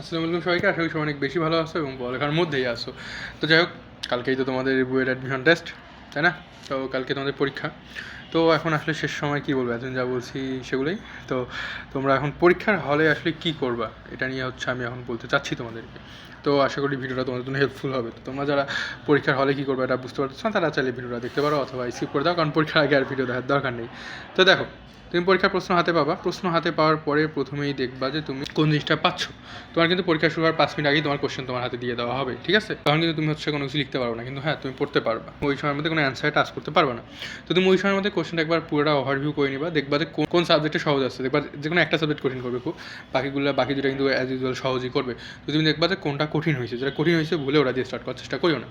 আসসালামু আলাইকুম সবাইকে, আশা করি অনেক বেশি ভালো আছো এবং পড়ালেখার মধ্যেই আসো তো যাই হোক, কালকেই তো তোমাদের বইয়ের অ্যাডমিশন টেস্ট তাই না? তো কালকে তোমাদের পরীক্ষা। তো এখন আসলে শেষ সময়, কী বলব, এতদিন যা বলছি সেগুলোই। তো তোমরা এখন পরীক্ষার হলে আসলে কী করবা, এটা নিয়ে হচ্ছে আমি এখন বলতে চাচ্ছি তোমাদেরকে। তো আশা করি ভিডিওটা তোমাদের জন্য হেল্পফুল হবে। তো তোমরা যারা পরীক্ষার হলে কী করবে, এটা বুঝতে পারছ না, তারা চাইলে ভিডিওটা দেখতে পারো অথবা স্কিপ করে দাও, কারণ পরীক্ষার আগে আর ভিডিও দেখার দরকার নেই। তো দেখো তুমি পরীক্ষার প্রশ্ন হাতে পাবা। প্রশ্ন হাতে পাওয়ার পরে প্রথমেই দেখবা যে তুমি কোন জিনিসটা পাচ্ছ। তোমার কিন্তু পরীক্ষা শুরু হওয়ার পাঁচ মিনিট আগেই তোমার কোশ্চেন তোমার হাতে দিয়ে দেওয়া হবে, ঠিক আছে? তখন কিন্তু তুমি হচ্ছে কোনো কিছু লিখতে পারবে না, কিন্তু হ্যাঁ তুমি পড়তে পারবা। ওই সময়ের মধ্যে কোনো অ্যান্সার টাচ করতে পারবে না। তো তুমি ওই সময়ের মধ্যে কোশ্চেনটা একবার পুরোটা ওভারভিউ করে নিবা, দেখবা যে কোন- সাবজেক্টে সহজ আছে। দেখবা যে কোনো একটা সাবজেক্ট কঠিন করবে খুব। বাকিগুলো, বাকি দুটো কিন্তু অ্যাজ ইউজুয়াল সহজই করবে। তো তুমি দেখবা যে কোনটা কঠিন হয়েছে। যেটা কঠিন হয়েছে ভুলে ওরা দিয়ে স্টার্ট করার চেষ্টা করিও না।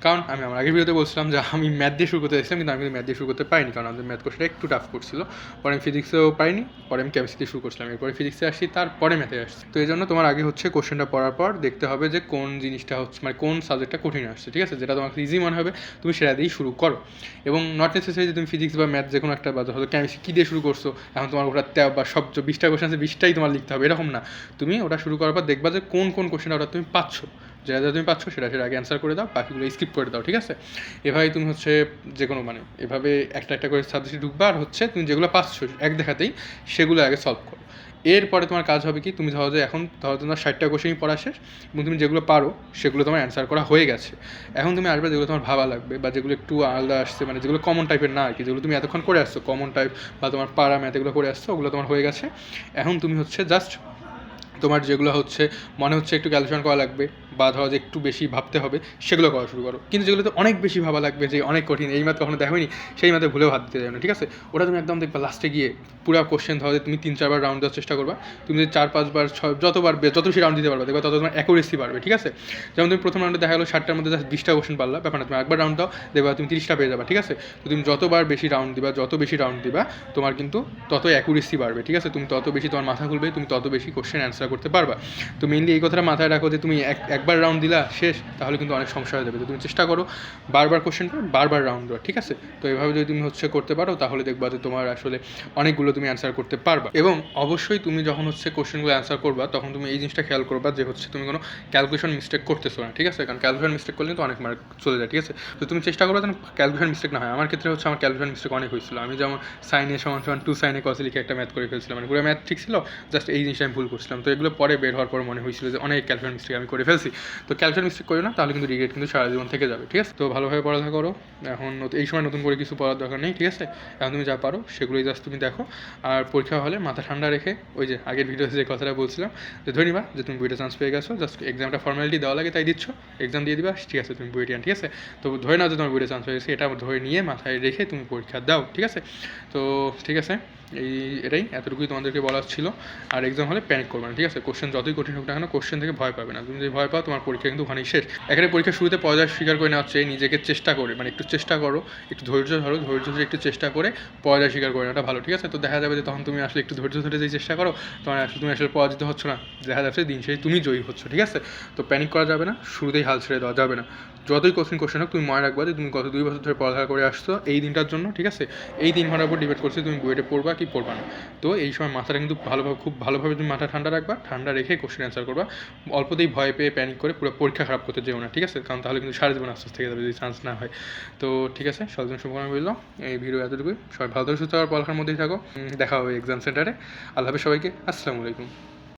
কারণ আমি আমার আগের ভিডিওতে বলছিলাম যে আমি ম্যাথ দিয়ে শুরু করতে চাইছিলাম, কিন্তু আমি ম্যাথ দিয়ে শুরু করতে পারিনি। কারণ আমাদের ম্যাথ কোর্সটা একটু টাফ করছিল। পরে ফিজিক্সেও পাইনি, পরে আমি কেমিস্ট্রি শুরু করছিলাম। এরপরে ফিজিক্সে আসছি তারপরে ম্যাথে আসছি। তো এই জন্য তোমার আগে হচ্ছে কোশ্চেনটা পড়ার পর দেখতে হবে যে কোন জিনিসটা হচ্ছে মানে কোন সাবজেক্টটা কঠিন আসছে, ঠিক আছে? যেটা তোমাকে ইজি মনে হবে, তুমি সেটা দিয়েই শুরু করো। এবং নট নেসেসারি যে তুমি ফিজিক্স বা ম্যাথ যে কোনো একটা, বা হয়তো কেমিস্ট্রি কী দিয়ে শুরু করছ, এখন তোমার ওটা বা সব বিশটা কোশ্চেন আছে, বিশটাই তোমার লিখতে হবে, এরকম না। তুমি ওটা শুরু করার পর দেখবা যে কোন কোন কোশ্চেনটা ওটা তুমি পাচ্ছ। যেটা যেটা তুমি পাচ্ছ সেটা সেটা আগে অ্যান্সার করে দাও, বাকিগুলো স্কিপ করে দাও, ঠিক আছে? এভাবে তুমি হচ্ছে যে কোনো মানে এভাবে একটা একটা করে সাবজেক্টে ঢুকবা, আর হচ্ছে তুমি যেগুলো পাচ্ছ এক দেখাতেই সেগুলো আগে সলভ করো। এরপরে তোমার কাজ হবে কি, তুমি ধরো যে এখন ধরো তোমার ষাটটা কোশ্চেনই পড়া শেষ, এবং তুমি যেগুলো পারো, সেগুলো তোমার অ্যান্সার করা হয়ে গেছে। এখন তুমি আসবে যেগুলো তোমার ভাবা লাগবে, বা যেগুলো একটু আলাদা আসছে মানে যেগুলো কমন টাইপের না আর কি, যেগুলো তুমি এতক্ষণ করে আসছো কমন টাইপ বা তোমার পাড়া ম্যাথ এগুলো করে আসছো, ওগুলো তোমার হয়ে গেছে। এখন তুমি হচ্ছে জাস্ট তোমার যেগুলো হচ্ছে মনে হচ্ছে একটু ক্যালকুলেশন করা লাগবে বা ধরো যে একটু বেশি ভাবতে হবে, সেগুলো করা শুরু করো। কিন্তু যেগুলোতে অনেক বেশি ভাবা লাগবে যে অনেক কঠিন, এই মাত্র কখনো দেখোনি, সেই মাত্র ভুলেও হাত দিতে যাবে না, ঠিক আছে? ওটা তুমি একদম দেখবা লাস্টে গিয়ে পুরো কোশ্চেন ধরো যে তুমি তিন, চারবার রাউন্ড দেওয়ার চেষ্টা করবা, তুমি যদি চার, পাঁচবার, ছয়, যতবার যত বেশি রাউন্ড দিতে পারবে, দেখবা তত তোমার অ্যাকুরেসি বাড়বে, ঠিক আছে? যেমন তুমি প্রথম রাউন্ডে দেখা গেলো ষাটটার মধ্যে জাস্ট বিশটা কোশ্চেন পারলা, ব্যাপার না, তুমি একবার রাউন্ড দাও, দেখবা তুমি তিরিশটা পেয়ে যাবা, ঠিক আছে? তো তুমি যতবার বেশি রাউন্ড দিবা, যত বেশি রাউন্ড দিবা, তোমার কিন্তু তত অ্যাকুরেসি বাড়বে, ঠিক আছে? তুমি তত বেশি তোমার মাথা খুলবে, তুমি তত বেশি কোশ্চেন অ্যান্সার করতে পারবা। তো মেইনলি এই কথাটা মাথায় রাখো যে তুমি এক একবার রাউন্ড দিলা শেষ, তাহলে কিন্তু অনেক সমস্যা হয়ে যাবে। তো তুমি চেষ্টা করো, বারবার কোশ্চেন করো, বারবার রাউন্ড দেওয়া ঠিক আছে? তো এভাবে যদি তুমি হচ্ছে করতে পারো, তাহলে দেখবা যে তোমার আসলে অনেকগুলো তুমি অ্যান্সার করতে পারবা। এবং অবশ্যই তুমি যখন হচ্ছে কোশ্চেনগুলো অ্যান্সার করবা, তখন তুমি এই জিনিসটা খেয়াল করবা যে হচ্ছে তুমি কোনো ক্যালকুলেশন মিস্টেক করতেছো না, ঠিক আছে? কারণ ক্যালকুলেশন মিস্টেক করলে তো অনেক মার্ক চলে যায়, ঠিক আছে? তো তুমি চেষ্টা করবে যেন ক্যালকুলেশন মিস্টেক না হয়। আমার ক্ষেত্রে হচ্ছে আমার ক্যালকুলেশন মিস্টেক অনেক হয়েছিল। আমি যেমন সাইনে সমান সমান টু সাইনে কসে লিখে একটা ম্যাথ করে ফেলছিলাম। মানে পুরো ম্যাথ ঠিক ছিল জাস্ট এই জিনিসটা আমি ভুল করছিলাম। তো এগুলো পরে বের হওয়ার পর মনে হয়েছিল যে অনেক ক্যালকুলেশন মিস্টেক আমি করে ফেলছি। তো ক্যালকুলেশন মিস্টেক করো না, তাহলে কিন্তু রিগ্রেট কিন্তু সারা জীবন থেকে যাবে, ঠিক আছে? তো ভালোভাবে পড়ালেখা করো, এখন এই সময় নতুন করে কিছু পড়ার দরকার নেই, ঠিক আছে? এখন তুমি যা পারো, সেগুলোই জাস্ট তুমি দেখো। আর পরীক্ষা হলে মাথা ঠান্ডা রেখে, ওই যে আগের ভিডিওতে যে কথাটা বলছিলাম, যে নিবা যে তুমি বইটা চান্স পেয়ে গেছো জাস্ট এক্সামটা ফর্মালিটি দেওয়া লাগে, তাই দিচ্ছ এক্সাম দিয়ে দিবা, ঠিক আছে, তুমি বইটি ঠিক আছে? তো ধরে নাও যে তোমার বইটা চান্স পেয়ে গেছে, এটা ধরে নিয়ে মাথায় রেখে তুমি পরীক্ষা দাও, ঠিক আছে? তো, ঠিক আছে? এই এটাই এতটুকুই তোমাদেরকে বলার ছিল। আর এক্সাম হলে প্যানিক করবে না, ঠিক আছে? কোশ্চেন যতই কঠিন হোক না কেন কোশ্চেন থেকে ভয় পাবে না। তুমি যদি ভয় পাও, তোমার পরীক্ষা কিন্তু ওখানেই শেষ। এখানে পরীক্ষার শুরুতে পর্যায় স্বীকার করে নেওয়া হচ্ছে নিজেকে চেষ্টা করে মানে একটু চেষ্টা করো, একটু ধৈর্য ধরো, ধৈর্য ধরে একটু চেষ্টা করে পর্যায় স্বীকার করে নেওয়াটা ভালো, ঠিক আছে? তো দেখা যাবে যে তখন তুমি আসলে একটু ধৈর্য ধরে যে চেষ্টা করো, তখন আসলে তুমি আসলে পরাজিত হচ্ছ না। দেখা যাচ্ছে দিন শেষে তুমি জয়ী হচ্ছ, ঠিক আছে? তো প্যানিক করা যাবে না, শুরুতেই হাল ছেড়ে দেওয়া যাবে না। যতই কোশ্চেন কোশ্চেন হোক, তুমি মনে রাখবা যে তুমি গত দুই বছর ধরে পড়ালেখা করে আসছো, এই দিনটার জন্য, ঠিক আছে? এই তিন ঘণ্টার উপর ডিপেন্ড করছে তুমি বইটা পড়বা কি পড়বা না। তো এই সময় মাথাটা কিন্তু ভালোভাবে, খুব ভালোভাবে তুমি মাথা ঠান্ডা রাখবা, ঠান্ডা রেখে কোশ্চেন অ্যান্সার করবা। অল্পতেই ভয় পেয়ে প্যানিক করে পুরো পরীক্ষা খারাপ করতে যেও না, ঠিক আছে? কারণ তাহলে কিন্তু সারা জীবন আস্তে আস্তে থেকে যাবে, যদি চান্স না হয়। তো ঠিক আছে সবজন শুভকামনা বললাম এই ভিডিও এতটুকুই। সবাই ভালো সুস্থ আর পড়ালেখার মধ্যেই থাকো। দেখা হবে এক্সাম সেন্টারে আল্লাহ সবাইকে। আসসালামু আলাইকুম।